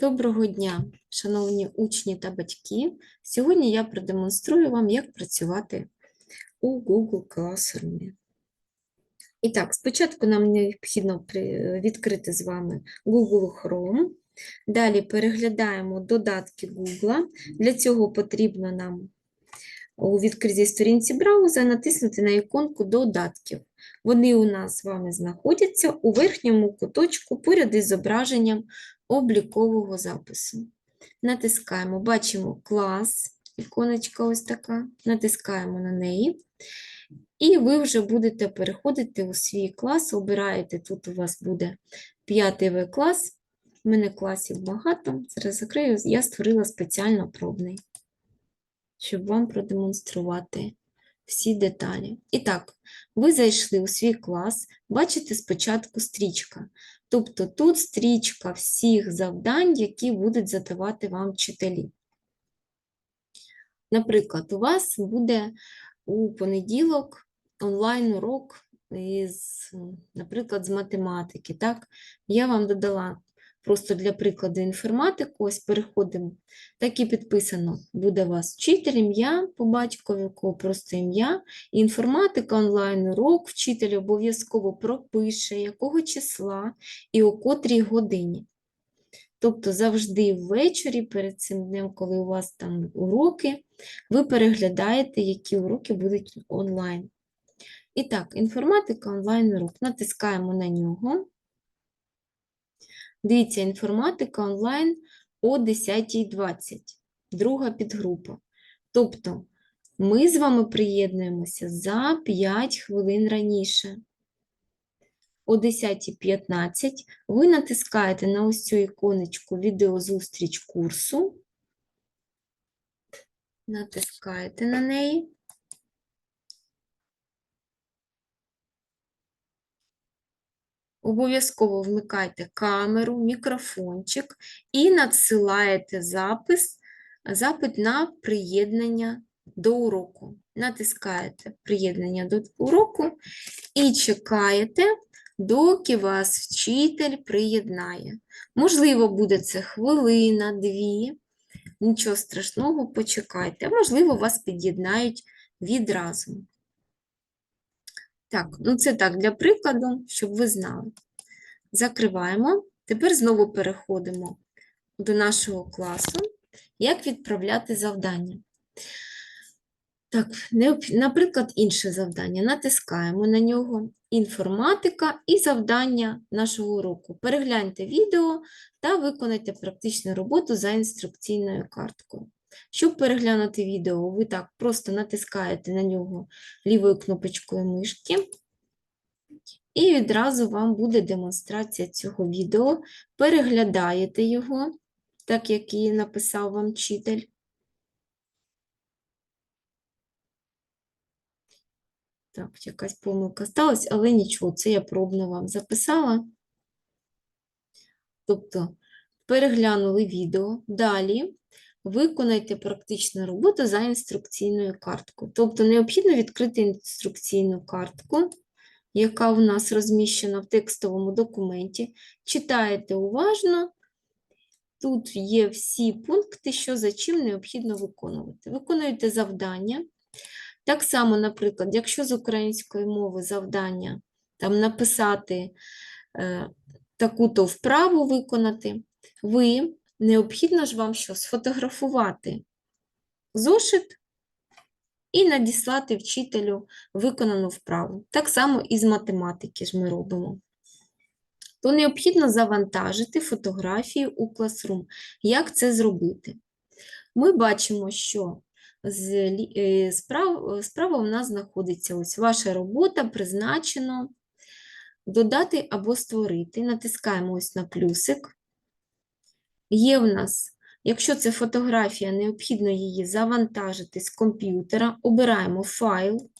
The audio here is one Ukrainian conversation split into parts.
Доброго дня, шановні учні та батьки. Сьогодні я продемонструю вам, як працювати у Google Classroom. І так, спочатку нам необхідно відкрити з вами Google Chrome. Далі переглядаємо додатки Google. Для цього потрібно нам у відкритій сторінці браузера натиснути на іконку додатків. Вони у нас з вами знаходяться у верхньому куточку поряд із зображенням облікового запису. Натискаємо, бачимо клас, іконочка ось така, натискаємо на неї. І ви вже будете переходити у свій клас, обираєте, тут у вас буде п'ятий В клас. У мене класів багато. Зараз закрию, я створила спеціально пробний, щоб вам продемонструвати всі деталі. І так, ви зайшли у свій клас, бачите спочатку стрічка. Тобто тут стрічка всіх завдань, які будуть задавати вам вчителі. Наприклад, у вас буде у понеділок онлайн-урок наприклад, з математики. Так? Я вам додала просто для прикладу інформатику. Ось переходимо. Так і підписано. Буде у вас вчитель, ім'я по батькові, у просто ім'я. Інформатика, онлайн-урок, вчитель обов'язково пропише, якого числа і о котрій годині. Тобто завжди ввечері, перед цим днем, коли у вас там уроки, ви переглядаєте, які уроки будуть онлайн. І так, інформатика онлайн-урок. Натискаємо на нього. Дивіться, інформатика онлайн о 10.20, друга підгрупа. Тобто ми з вами приєднуємося за 5 хвилин раніше. О 10.15 ви натискаєте на ось цю іконочку відеозустріч курсу, натискаєте на неї. Обов'язково вмикайте камеру, мікрофончик і надсилаєте запис, запит на приєднання до уроку. Натискаєте приєднання до уроку і чекаєте, доки вас вчитель приєднає. Можливо, буде це хвилина, дві. Нічого страшного, почекайте. Можливо, вас під'єднають відразу. Так, ну це так для прикладу, щоб ви знали. Закриваємо. Тепер знову переходимо до нашого класу. Як відправляти завдання? Так, наприклад, інше завдання. Натискаємо на нього інформатика і завдання нашого уроку. Перегляньте відео та виконайте практичну роботу за інструкційною карткою. Щоб переглянути відео, ви так просто натискаєте на нього лівою кнопочкою мишки, і відразу вам буде демонстрація цього відео. Переглядаєте його, так як і написав вам вчитель. Так, якась помилка сталася, але нічого, це я пробно вам записала. Тобто, переглянули відео. Далі виконайте практичну роботу за інструкційною карткою. Тобто, необхідно відкрити інструкційну картку, яка у нас розміщена в текстовому документі. Читаєте уважно. Тут є всі пункти, що за чим необхідно виконувати. Виконуєте завдання. Так само, наприклад, якщо з української мови завдання там написати е, таку-то вправу виконати, ви необхідно ж вам що сфотографувати зошит і надіслати вчителю виконану вправу. Так само і з математики ж ми робимо. То необхідно завантажити фотографії у Classroom. Як це зробити? Ми бачимо, що е, справ- справа у нас знаходиться ось ваша робота, призначено додати або створити. Натискаємо ось на плюсик. Є в нас, якщо це фотографія, необхідно її завантажити з комп'ютера. Обираємо файл.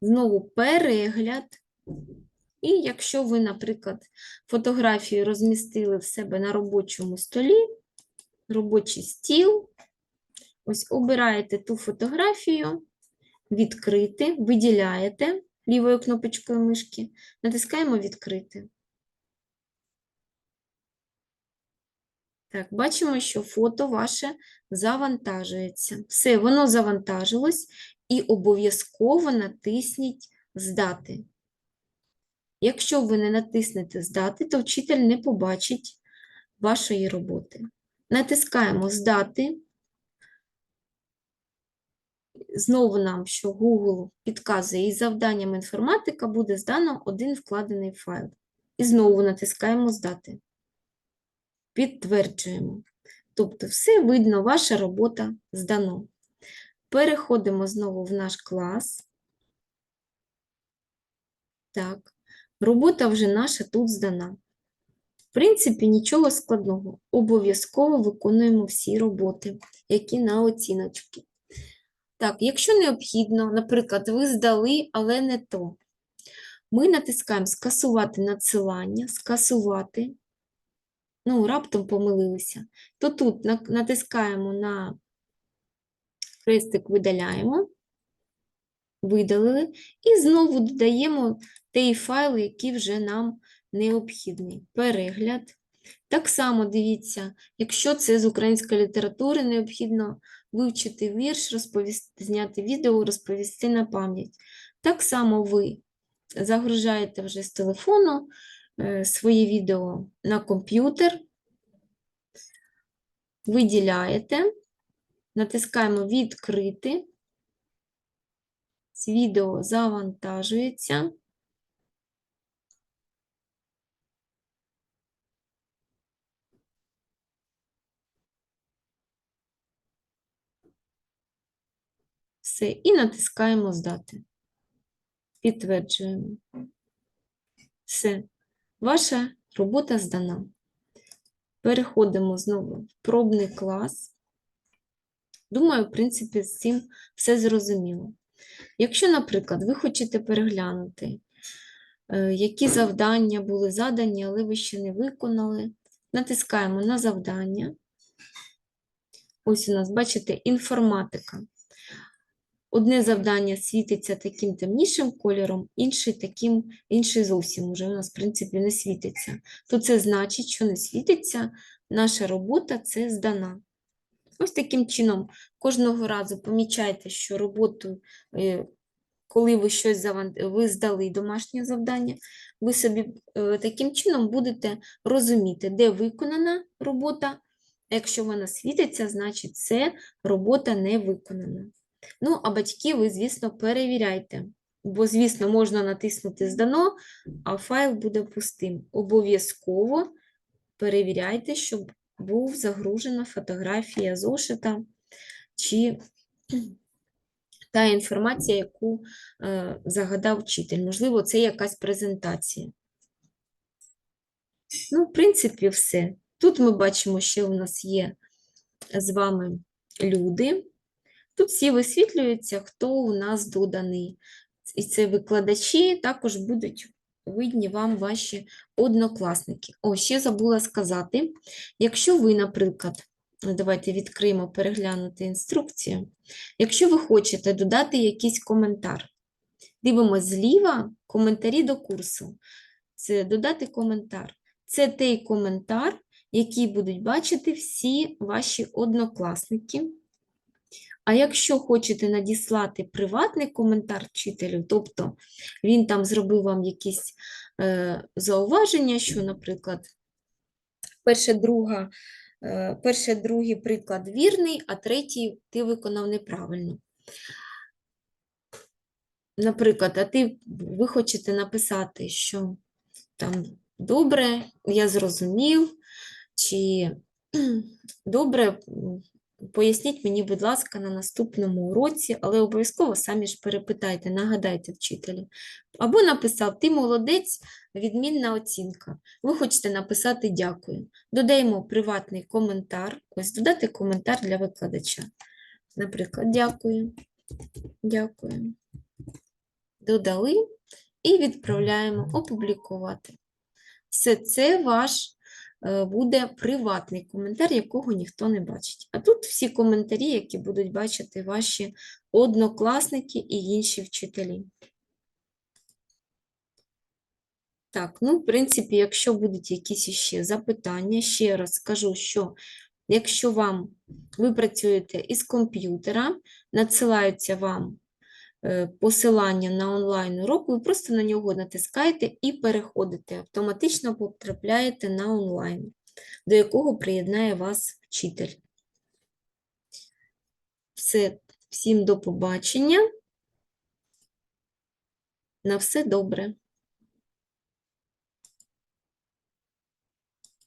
Знову перегляд. І якщо ви, наприклад, фотографію розмістили в себе на робочому столі, робочий стіл. Ось обираєте ту фотографію, відкрити, виділяєте лівою кнопочкою мишки, натискаємо відкрити. Так, бачимо, що фото ваше завантажується. Все, воно завантажилось і обов'язково натисніть Здати. Якщо ви не натиснете Здати, то вчитель не побачить вашої роботи. Натискаємо Здати. Знову нам, що Google підказує, із завданням інформатика буде здано один вкладений файл. І знову натискаємо Здати. Підтверджуємо. Тобто, все видно, ваша робота здано. Переходимо знову в наш клас. Так, робота вже наша тут здана. В принципі, нічого складного. Обов'язково виконуємо всі роботи, які на оціночки. Так, якщо необхідно, наприклад, ви здали, але не то, ми натискаємо скасувати надсилання, скасувати, ну, раптом помилилися, то тут натискаємо на хрестик видаляємо, видалили, і знову додаємо той файл, який вже нам необхідний. Перегляд. Так само дивіться, якщо це з української літератури, необхідно вивчити вірш, розповісти, зняти відео, розповісти на пам'ять. Так само ви загружаєте вже з телефону е, своє відео на комп'ютер, виділяєте, натискаємо відкрити, відео завантажується. Все, і натискаємо здати. Підтверджуємо. Все, ваша робота здана. Переходимо знову в пробний клас. Думаю, в принципі, з цим все зрозуміло. Якщо, наприклад, ви хочете переглянути, е, які завдання були задані, але ви ще не виконали, натискаємо на завдання. Ось у нас, бачите, інформатика. Одне завдання світиться таким темнішим кольором, інший таким, інший зовсім уже у нас, в принципі, не світиться. То це значить, що не світиться, наша робота це здана. Ось таким чином, кожного разу помічайте, що роботу, е, коли ви щось заван- ви здали домашнє завдання, ви собі е, таким чином будете розуміти, де виконана робота. Якщо вона світиться, значить це робота не виконана. Ну, а батьки ви, звісно, перевіряйте. Бо, звісно, можна натиснути здано, а файл буде пустим. Обов'язково перевіряйте, щоб був загружена фотографія зошита чи та інформація, яку е, загадав вчитель. Можливо, це якась презентація. Ну, в принципі, все. Тут ми бачимо, що у нас є з вами люди. Тут всі висвітлюються, хто у нас доданий. І це викладачі, також будуть видні вам ваші однокласники. О, ще забула сказати, якщо ви, наприклад, давайте відкриємо переглянути інструкцію. Якщо ви хочете додати якийсь коментар, дивимося зліва коментарі до курсу. Це додати коментар. Це той коментар, який будуть бачити всі ваші однокласники. А якщо хочете надіслати приватний коментар вчителю, тобто він там зробив вам якісь е, зауваження, що, наприклад, перше, друга, е, перше, другий приклад вірний, а третій ти виконав неправильно. Наприклад, а ти, ви хочете написати, що там добре, я зрозумів, чи добре, Поясніть мені, будь ласка, на наступному уроці, але обов'язково самі ж перепитайте, нагадайте вчителю. Або написав, ти молодець, відмінна оцінка. Ви хочете написати дякую. Додаємо приватний коментар. Ось додати коментар для викладача. Наприклад, дякую. Дякую. Додали і відправляємо опублікувати. Все це ваш буде приватний коментар, якого ніхто не бачить. А тут всі коментарі, які будуть бачити ваші однокласники і інші вчителі. Так, ну, в принципі, якщо будуть якісь ще запитання, ще раз скажу, що якщо вам ви працюєте із комп'ютера, надсилаються вам е, посилання на онлайн-урок, ви просто на нього натискаєте і переходите, автоматично потрапляєте на онлайн, до якого приєднає вас вчитель. Все, всім до побачення. На все добре.